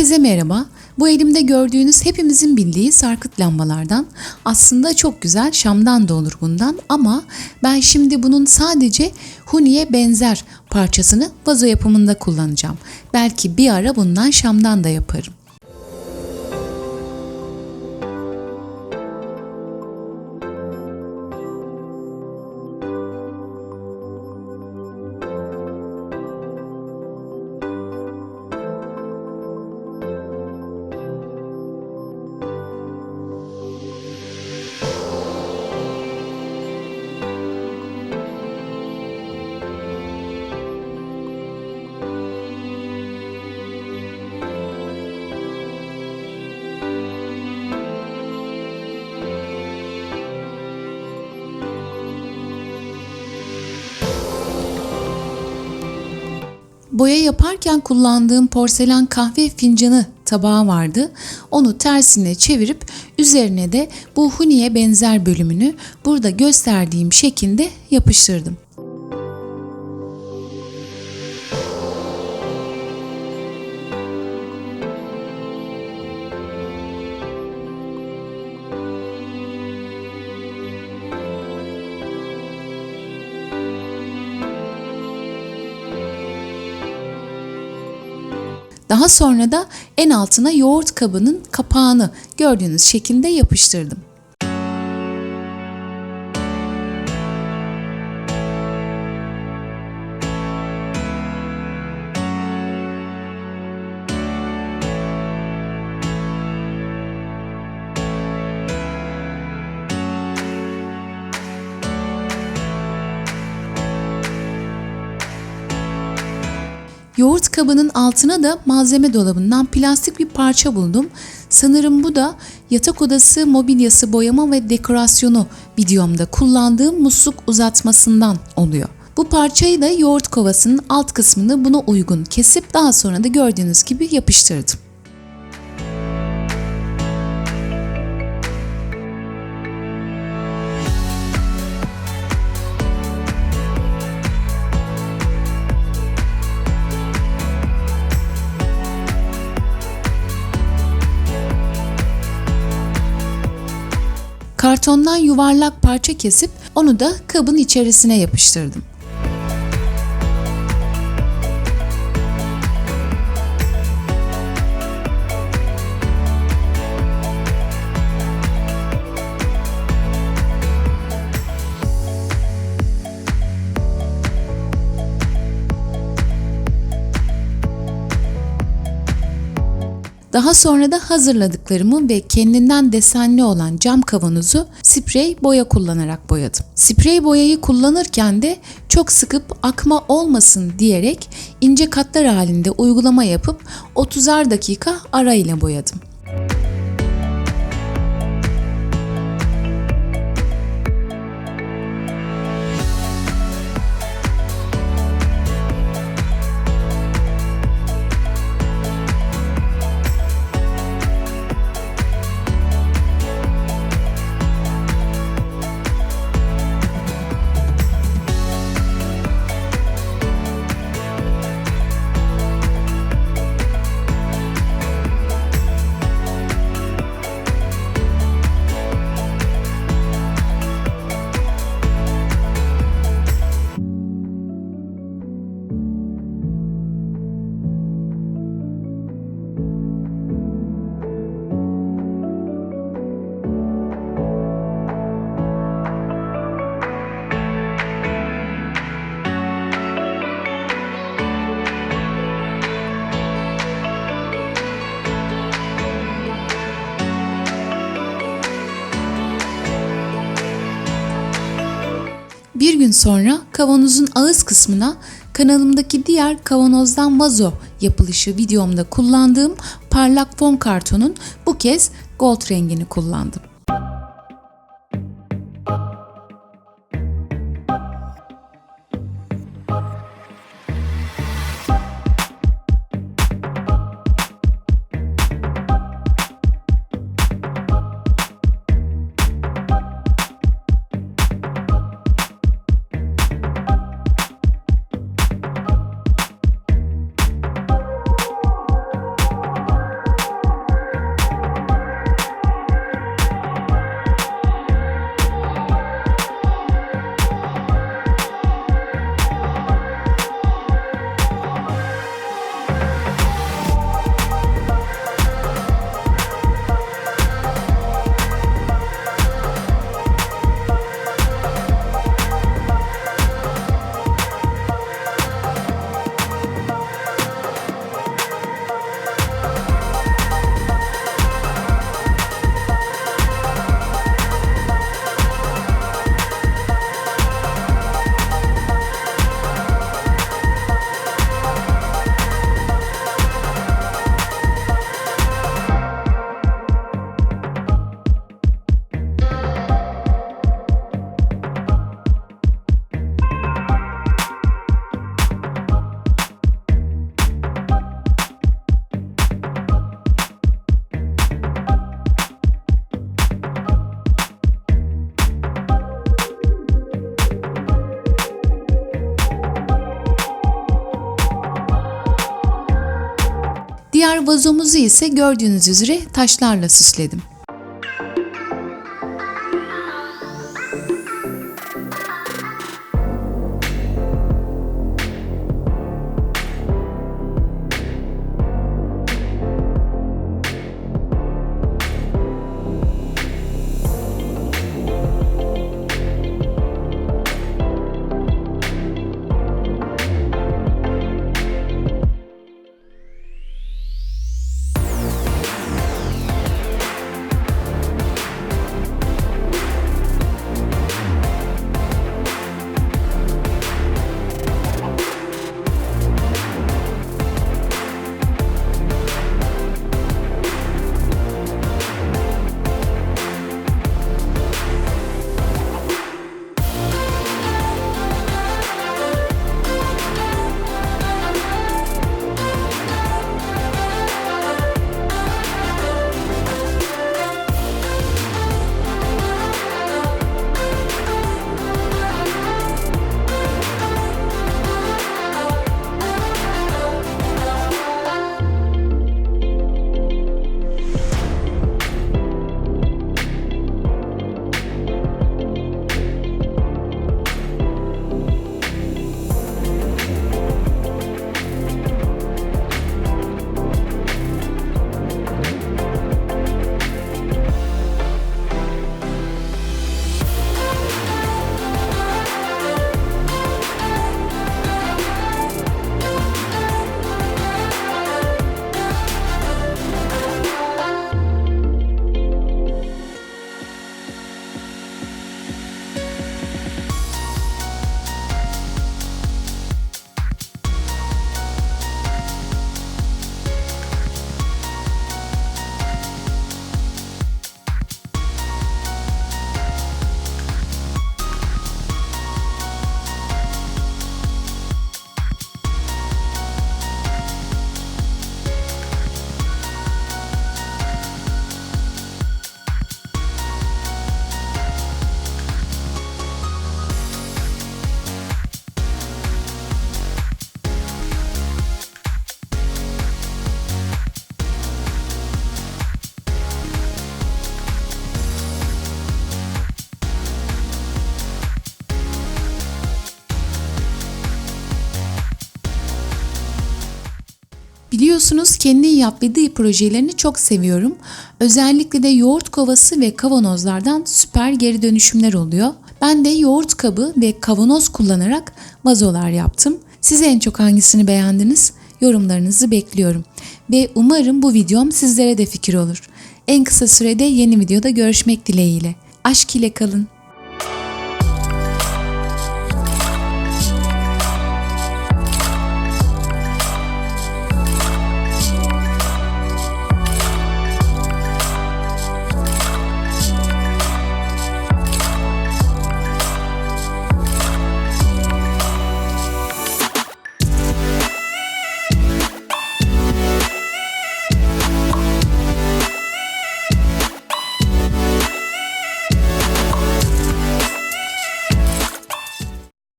Herkese merhaba. Bu elimde gördüğünüz hepimizin bildiği sarkıt lambalardan. Aslında çok güzel Şam'dan da olur bundan ama ben şimdi bunun sadece huniye benzer parçasını vazo yapımında kullanacağım. Belki bir ara bundan Şam'dan da yaparım. Boya yaparken kullandığım porselen kahve fincanı tabağı vardı. Onu tersine çevirip üzerine de bu huniye benzer bölümünü burada gösterdiğim şekilde yapıştırdım. Daha sonra da en altına yoğurt kabının kapağını gördüğünüz şekilde yapıştırdım. Yoğurt kabının altına da malzeme dolabından plastik bir parça buldum. Sanırım bu da yatak odası mobilyası boyama ve dekorasyonu videomda kullandığım musluk uzatmasından oluyor. Bu parçayı da yoğurt kovasının alt kısmını buna uygun kesip daha sonra da gördüğünüz gibi yapıştırdım. Kartondan yuvarlak parça kesip onu da kabın içerisine yapıştırdım. Daha sonra da hazırladıklarımı ve kendinden desenli olan cam kavanozu sprey boya kullanarak boyadım. Sprey boyayı kullanırken de çok sıkıp akma olmasın diyerek ince katlar halinde uygulama yapıp 30'ar dakika ara ile boyadım. Gün sonra kavanozun ağız kısmına kanalımdaki diğer kavanozdan vazo yapılışı videomda kullandığım parlak fon kartonun bu kez gold rengini kullandım. Diğer vazomuzu ise gördüğünüz üzere taşlarla süsledim. Biliyorsunuz kendi yap ve dıy projelerini çok seviyorum. Özellikle de yoğurt kovası ve kavanozlardan süper geri dönüşümler oluyor. Ben de yoğurt kabı ve kavanoz kullanarak vazolar yaptım. Siz en çok hangisini beğendiniz? Yorumlarınızı bekliyorum. Ve umarım bu videom sizlere de fikir olur. En kısa sürede yeni videoda görüşmek dileğiyle. Aşk ile kalın.